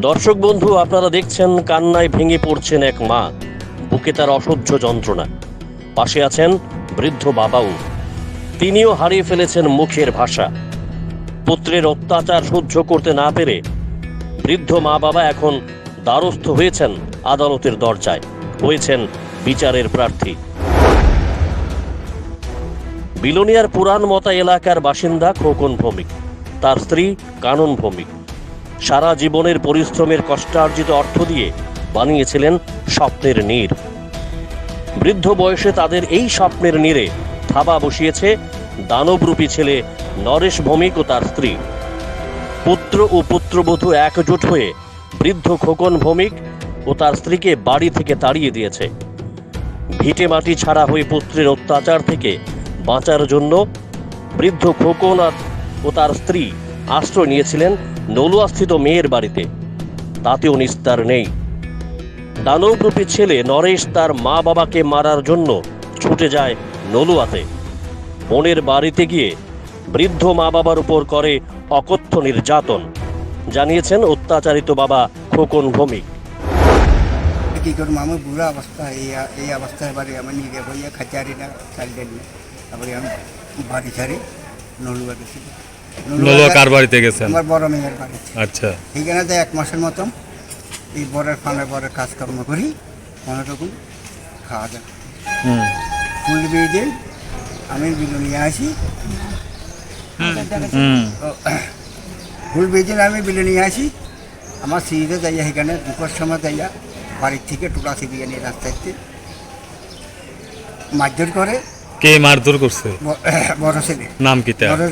দর্শক বন্ধু, আপনারা দেখছেন, কান্নায় ভেঙে পড়ছেন এক মা। বুকে তার অসহ্য যন্ত্রণা। পাশে আছেন বৃদ্ধ বাবাও। তিনিও হারিয়ে ফেলেছেন মুখের ভাষা। পুত্রের অত্যাচার সহ্য করতে না পেরে বৃদ্ধ মা বাবা এখন দ্বারস্থ হয়েছেন আদালতের দরজায়। হয়েছেন বিচারের প্রার্থী। বিলোনিয়ার পুরান মতা এলাকার বাসিন্দা খোকন ভৌমিক। তার স্ত্রী কানন ভৌমিক। সারা জীবনের পরিশ্রমের কষ্টার্জিত অর্থ দিয়ে বানিয়েছিলেন স্বপ্নের নীর। বৃদ্ধ বয়সে তাদের এই স্বপ্নের নীরে থাবা বসিয়েছে দানবরূপী ছেলে নরেশ ভৌমিক ও তার স্ত্রী। পুত্র ও পুত্রবধূ একজোট হয়ে বৃদ্ধ খোকন ভৌমিক ও তার স্ত্রীকে বাড়ি থেকে তাড়িয়ে দিয়েছে। ভিটে মাটি ছাড়া হয়ে পুত্রের অত্যাচার থেকে বাঁচার জন্য বৃদ্ধ খোকন ও তার স্ত্রী আশ্রয় নিয়েছিলেন নলুয়াস্থিত মেয়ের বাড়িতে। তাতেও নিস্তার নেই। দানবরূপী ছেলে নরেশ তার মা বাবাকে মারার জন্য ছুটে যায় নলুয়াতে। বোনের বাড়িতে গিয়ে বৃদ্ধ মা বাবার উপর করে অকথ্য নির্যাতন, জানিয়েছেন অত্যাচারিত বাবা খোকন ভৌমিক। কি বুড়া অবস্থা, এই এই অবস্থায় বাড়ি আমার নিজে বইয়া খাচারি না নিয়ে তারপরে আমি বাড়ি ছাড়ি কার বাড়িতে গেছেন? আমার বড় মেয়ের বাড়ি আচ্ছা। এখানে এক মাসের মতন এই বরের ফানে বরের কাজকর্ম করি কোনো রকম খাওয়া দাওয়া ফুল দিন আমি বিলু নিয়ে আসি। ফুল বিয়ে আমি বিলু নিয়ে আসি। আমার সিঁড়িতে যাইয়া সেখানে দুপুর সময় যাইয়া বাড়ির থেকে টুলা ছিপিয়ে নিয়ে রাস্তাতে মারধর করে। কে মারধর করছে? বড় ছেলে। নাম কি বড়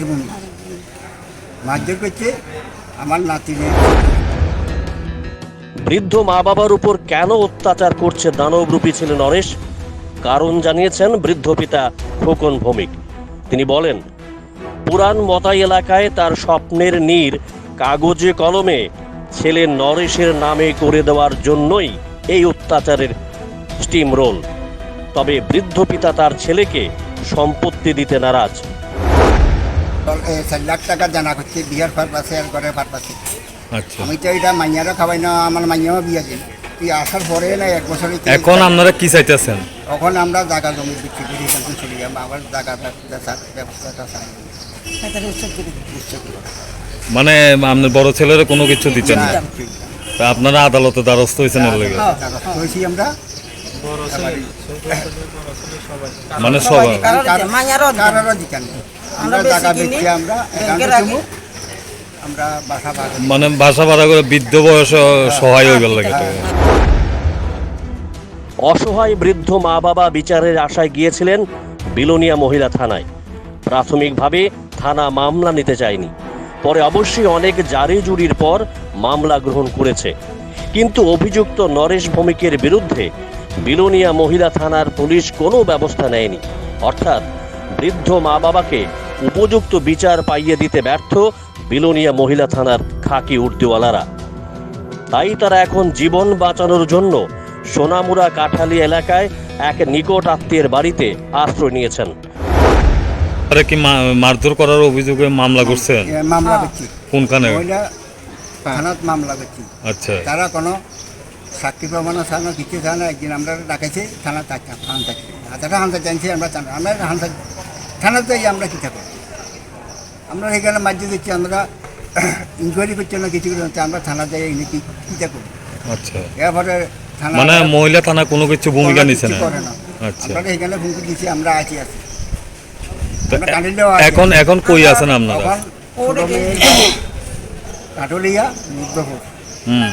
বৃদ্ধ মা বাবার উপর কেন অত্যাচার করছে দানবরূপী ছেলে নরেশ? কারণ জানিয়েছেন বৃদ্ধ পিতা খোকন ভৌমিক। তিনি বলেন পুরান মতাই এলাকায় তার স্বপ্নের নীর কাগজে কলমে ছেলে নরেশের নামে করে দেওয়ার জন্যই এই অত্যাচারের স্টিম রোল তবে বৃদ্ধ পিতা তার ছেলেকে সম্পত্তি দিতে নারাজ। চার লাখ টাকা জানা করছে বিয়ার পারপাসে আর ঘরের পারপাসে আচ্ছা। আমি তো এটা মাইয়ারও খাবাই না আমার মাইয়াও বিয়া দিন। তুই আসার পরে না এক বছর এখন আপনারা কি চাইতেছেন? তখন আমরা জায়গা জমি বিক্রি করি এখান চলে যাব আবার জায়গা ব্যবস্থাটা চাই। মানে আপনার বড় ছেলের কোনো কিছু দিচ্ছেন না? আপনারা আদালতে দ্বারস্থ হয়েছেন আমরা। মানে সবাই। আমরা বাসা মানে ভাষা করে বৃদ্ধ বয়স সহায় হয়ে গেল লাগে অসহায় বৃদ্ধ মা বাবা বিচারের আশায় গিয়েছিলেন বিলোনিয়া মহিলা থানায়। প্রাথমিকভাবে থানা মামলা নিতে চায়নি পরে অবশ্যই অনেক জারি জুরির পর মামলা গ্রহণ করেছে। কিন্তু অভিযুক্ত নরেশ ভৌমিকের বিরুদ্ধে বিলোনিয়া মহিলা থানার পুলিশ কোনো ব্যবস্থা নেয়নি। অর্থাৎ বৃদ্ধ মা বাবাকে উপযুক্ত বিচার পাইয়ে দিতে ব্যর্থ বিলোনিয়া মহিলা থানার খাকি উর্দিওয়ালারা। তাই তারা এখন জীবন বাঁচানোর জন্য সোনামুড়া কাঠালি এলাকায় এক নিকট আত্মীয়ের বাড়িতে আশ্রয় নিয়েছেন। আরে কি মা- মারধর করার অভিযোগে মামলা করছেন? মামলা কোনখানে? থানাত মামলা করছি আচ্ছা। তারা কোনো সাক্ষী প্রমাণও ছাড়ানো কিছু ছাড়া একদিন আমরা ডাকেছি থানা থাকতাম হান হাতাটা হানতে জানছি আমরা থানা আমরা হান থাকি থানাতে যাই আমরা কী থাকব? আমরা এখানে মাঝে দিচ্ছি আমরা ইনকোয়ারি করছি না কিছু করছি আমরা থানা যাই এনে কি কী থাকব আচ্ছা। এরপরে থানা মানে মহিলা থানা কোনো কিছু ভূমিকা নিচ্ছে না? আচ্ছা। আমরা এখানে হুমকি দিচ্ছি আমরা আছি আছি। এখন এখন কই আছেন আপনারা? কাটলিয়া মুগ্ধপুর হুম।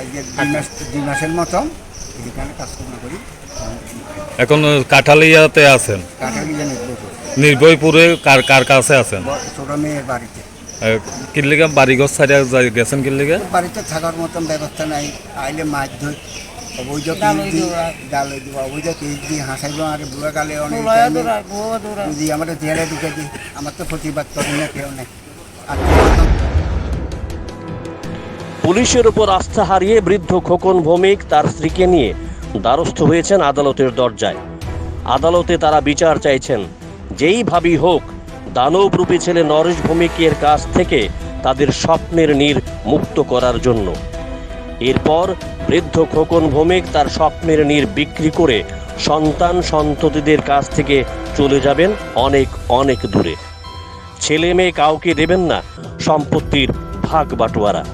এই দুই মাস দুই মাসের মতন এখানে কাজকর্ম করি এখন কাঠালিয়াতে আছেন? কাটালিয়া মুগ্ধপুর নির্ভয়পুরে কার কার কাছে আছেন? ছোটো মেয়ের বাড়িতে কিল্লিগা বাড়িঘর যাই- গেছেন কিল্লিগা? বাড়িতে থাকার মতন ব্যবস্থা নাই। আইলে মাছ ধর অবৈধ ডাল পিস দি দিবা। অবৈধ হাসাইব আর বুড়া অনেক যদি আমাদের জেলে ঢুকে দিই আমার তো প্রতিবাদ করি না কেউ নেই। আর পুলিশের উপর আস্থা হারিয়ে বৃদ্ধ খোকন ভৌমিক তার স্ত্রীকে নিয়ে দ্বারস্থ হয়েছেন আদালতের দরজায়। আদালতে তারা বিচার চাইছেন। যেইভাবেই হোক দানবরূপী ছেলে নরেশ ভৌমিকের কাছ থেকে তাদের স্বপ্নের নীর মুক্ত করার জন্য। এরপর বৃদ্ধ খোকন ভৌমিক তার স্বপ্নের নীর বিক্রি করে সন্তান সন্ততিদের কাছ থেকে চলে যাবেন অনেক অনেক দূরে। ছেলে মেয়ে কাউকে দেবেন না, সম্পত্তির ভাগ বাটোয়ারা।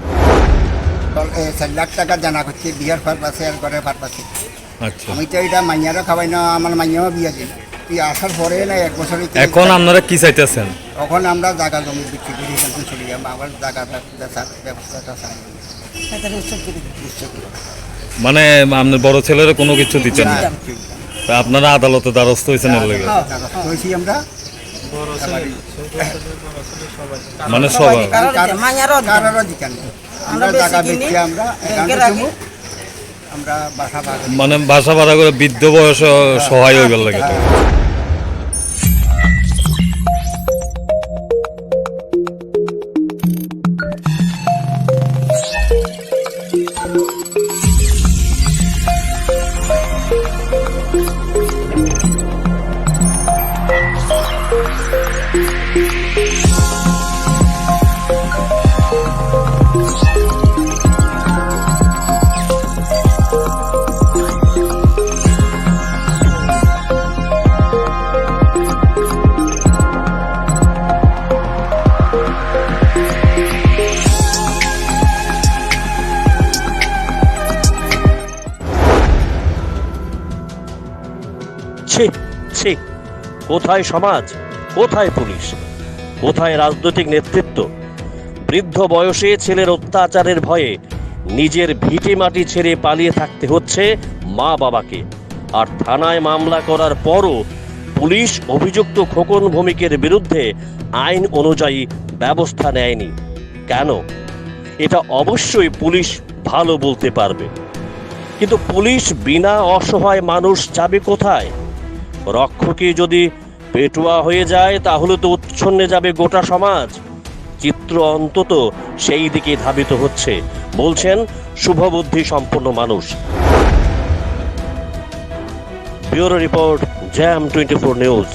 চার লাখ টাকা জানা করছে বিয়ার ফার পাশে আর ঘরের আচ্ছা। আমি তো এটা মাইয়ারও খাওয়াই না আমার মাইয়াও বিয়া দিই তুই আসার পরে না এক বছরে এখন আপনারা কি চাইতেছেন তখন আমরা জায়গা জমি বিক্রি করি এখান থেকে চলে যাব আবার জায়গা ব্যবস্থাটা চাই। মানে আপনার বড় ছেলের কোনো কিছু দিচ্ছেন না আপনারা আদালতে দ্বারস্থ হয়েছেন আমরা। মানে সবাই কারোর নেই আমরা বেচছি আমরা। আমরা বাসা মানে বাসা ভাড়া করে বৃদ্ধ বয়স সহায় হইবার লাগে। ছি ছি কোথায় সমাজ, কোথায় পুলিশ, কোথায় রাজনৈতিক নেতৃত্ব, বৃদ্ধ বয়সে ছেলের অত্যাচারের ভয়ে নিজের ভিটে মাটি ছেড়ে পালিয়ে থাকতে হচ্ছে মা বাবাকে। আর থানায় মামলা করার পরও পুলিশ অভিযুক্ত খোকন ভৌমিকের বিরুদ্ধে আইন অনুযায়ী ব্যবস্থা নেয়নি। কেন? এটা অবশ্যই পুলিশ ভালো বলতে পারবে। কিন্তু পুলিশ বিনা অসহায় মানুষ যাবে কোথায়? রক্ষকে যদি পেটুয়া হয়ে যায়, তাহলে তো উচ্ছন্নে যাবে গোটা সমাজ। চিত্র অন্তত সেই দিকে ধাবিত হচ্ছে, বলছেন শুভবুদ্ধি সম্পন্ন মানুষ। ব্যুরো রিপোর্ট, জ্যাম টোয়েন্টি ফোর নিউজ।